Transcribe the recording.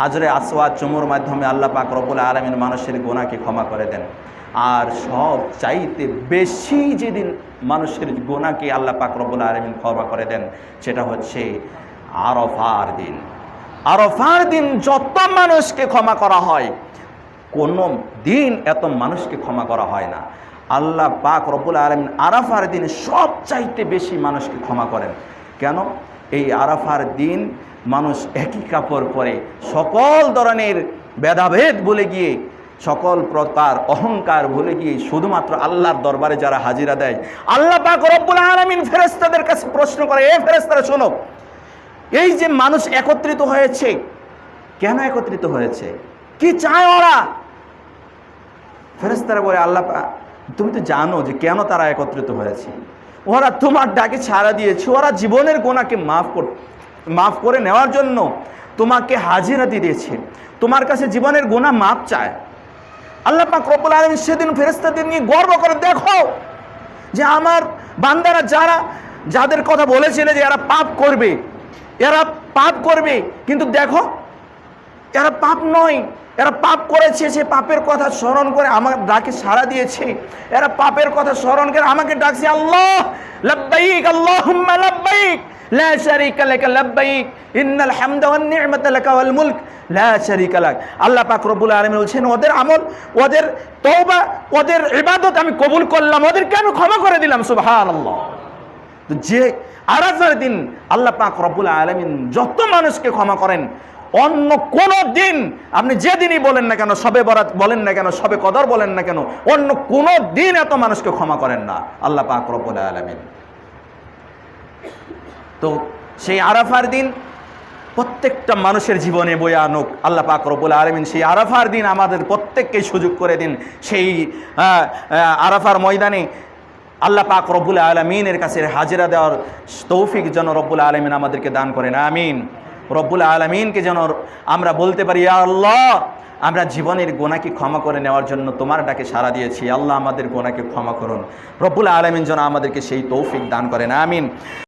হাজরে আসওয়াদ চুমুর মাধ্যমে আল্লাহ পাক রব্বুল আলমিন মানুষের গোনাকে ক্ষমা করে দেন। আর সব চাইতে বেশি যেদিন মানুষের গোনাকে আল্লাহ পাক রব্বুল আলমিন ক্ষমা করে দেন, সেটা হচ্ছে আরফার দিন। আরফার দিন যত মানুষকে ক্ষমা করা হয়, কোনো দিন এত মানুষকে ক্ষমা করা হয় না। আল্লাহ পাক রব্বুল আলমিন আরাফার দিন সব চাইতে বেশি মানুষকে ক্ষমা করেন। কেন? এই আরাফার দিন মানুষ একই কাপড় পরে সকল ধরনের ভেদাভেদ বলে গিয়ে, সকল প্রকার অহংকার ভুলে গিয়ে শুধুমাত্র আল্লাহর দরবারে যারা হাজিরা দেয়, আল্লাহ পাক রব্বুল আলমিন ফেরেস্তাদের কাছে প্রশ্ন করে, এ ফেরেস্তারা শোনো, এই যে মানুষ একত্রিত হয়েছে, কেন একত্রিত হয়েছে? কি চায় ওরা? ফেরেস্তারা বলে, আল্লাহ তুমি তো জানো যে কেন তারা একত্রিত হয়েছে। ওরা তোমার ডাকে ছাড়া দিয়েছে, ওরা জীবনের গোনাকে মাফ কর মাফ করে নেওয়ার জন্য তোমাকে হাজিরা দিয়েছে। তোমার কাছে জীবনের গোনা মাপ চায়। আল্লাহ রব্বুল আলমী সেদিন ফেরেস্তাদের নিয়ে গর্ব করে, দেখো যে আমার বান্দারা যারা, যাদের কথা বলেছিলে যে এরা পাপ করবে, এরা পাপ করবে, কিন্তু দেখো, এরা পাপ নয়। এরা পাপ করেছে, সে পাপের কথা স্মরণ করে আমার ডাকে সাড়া দিয়েছে। এরা পাপের কথা স্মরণ করে আমাকে ডাকছে, আল্লাহ, লাব্বাইক, আল্লাহুম্মা লাব্বাইক। লাকা লাব্বাইক, ইন্নাল হামদা ওয়ান নি'মাতা লাকা ওয়াল মুলক। লা শারীকা লাক। আল্লাহ পাক রব্বুল আলামিন বলছেন, ওদের আমল, ওদের তওবা, ওদের ইবাদত আমি কবুল করলাম, ওদেরকে আমি ক্ষমা করে দিলাম, সুবহানাল্লাহ। তো যে আরাফার দিন আল্লাহ পাক রব্বুল আলমিন যত মানুষকে ক্ষমা করেন, অন্য কোন দিন, আপনি যে দিনই বলেন না কেন, সবে বরাত বলেন না কেন, সবে কদর বলেন না কেন, অন্য কোন দিন এত মানুষকে ক্ষমা করেন না, আল্লাহ পাক রব্বুল আলমিন। তো সেই আরাফার দিন প্রত্যেকটা মানুষের জীবনে বয়ে আনুক, আল্লাহ পাক রব্বুল আলমিন সেই আরাফার দিন আমাদের প্রত্যেককেই সুযোগ করে দিন। সেই আরাফার ময়দানে আল্লাহ পাক রব্বুল আলমিনের কাছে হাজিরা দেওয়ার তৌফিক যেন রব্বুল আলমিন আমাদেরকে দান করেন, আমিন। রব্বুল আলমিনকে যেন আমরা বলতে পারি আল্লাহ, আমরা জীবনের গোনাকে ক্ষমা করে নেওয়ার জন্য তোমার ডাকে সাড়া দিয়েছি। আল্লাহ আমাদের গোনাকে ক্ষমা করুন। রব্বুল আলমিন যেন আমাদেরকে সেই তৌফিক দান করেন, আমিন।